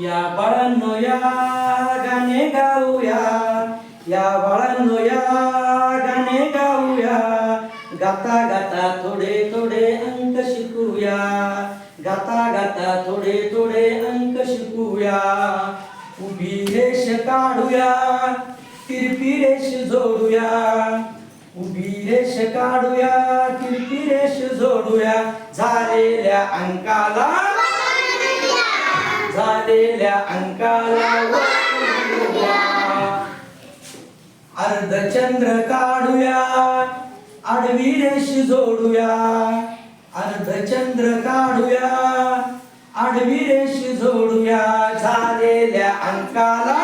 या बाळांनो या गाणे गाऊया. या बाळांनो या गाणे गाऊया. गाता गाता थोडे थोडे अंक शिकूया. गाता गाता थोडे थोडे अंक शिकूया. उभी रेष काढूया. तिरपी रेष जोडूया. उभी रेष काढूया. तिरपी रेष जोडूया. झालेल्या अंकाला झालेल्या अंकाला अर्धचंद्र काढूया आडवी रेष जोडूया. अर्धचंद्र काढूया आडवी रेष जोडूया. झालेल्या अंकाला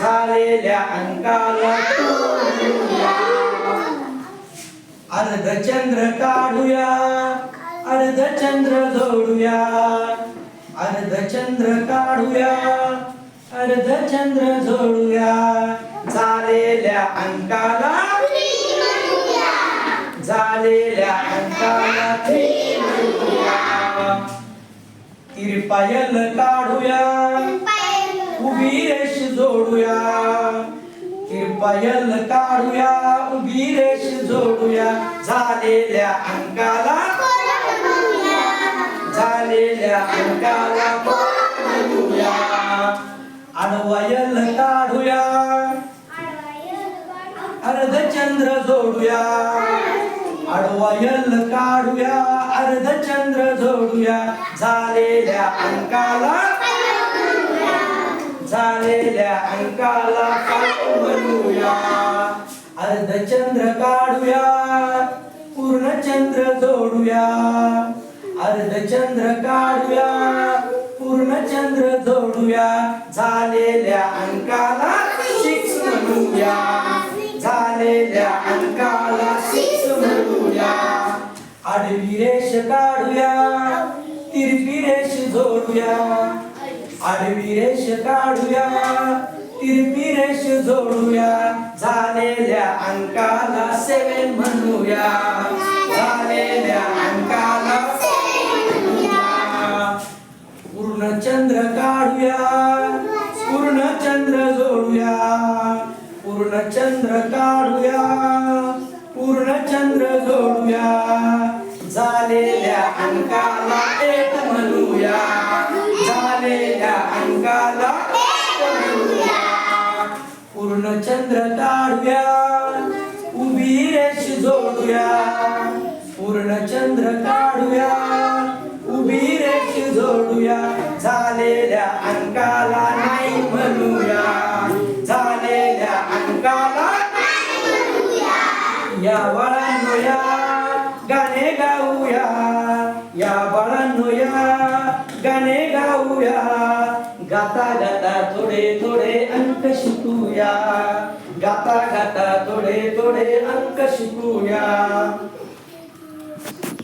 झालेल्या अंकाला अर्धचंद्र काढूया अर्धचंद्र जोडूया. अर्धचंद्र काढूया. अर्धचंद्र जोडूया. झालेल्या अंकाला झालेल्या अंकाला. तिरपायल काढूया. उभी रेष जोडूया. तिरपायल काढूया. उभी रेष जोडूया. झालेल्या अंकाला झालेल्या अंकाला म्हणूया आडवायल काढूया. अर्धचंद्र जोडूया. आडवायल काढूया. अर्धचंद्र जोडूया. झालेल्या अंकाला झालेल्या अंकाला काय अर्धचंद्र काढूया. पूर्णचंद्र जोडूया. अर्धचंद्र काढूया पूर्णचंद्र जोडूया. झालेल्या अंकाला सिक्स म्हणूया. झालेल्या अंकाला सिक्स म्हणूया. आडवी रेष काढूया तिरपी रेष जोडूया. आडवी रेष काढूया तिरपी रेष जोडूया. झालेल्या अंकाला सेवन म्हणूया. पूर्णचंद्र काढूया पूर्णचंद्र जोडूया. झालेल्या अंकाला एक म्हणूया. झालेल्या अंकाला पूर्णचंद्र काढूया उभी रेष जोडूया. पूर्णचंद्र काढूया उभी रेष जोडूया. झालेल्या अंकाला या बाळांनो या गाणे गाऊया. या बाळांनो या गाणे गाऊया. गाता गाता थोडे थोडे अंक शिकूया. गाता गाता थोडे थोडे अंक शिकूया.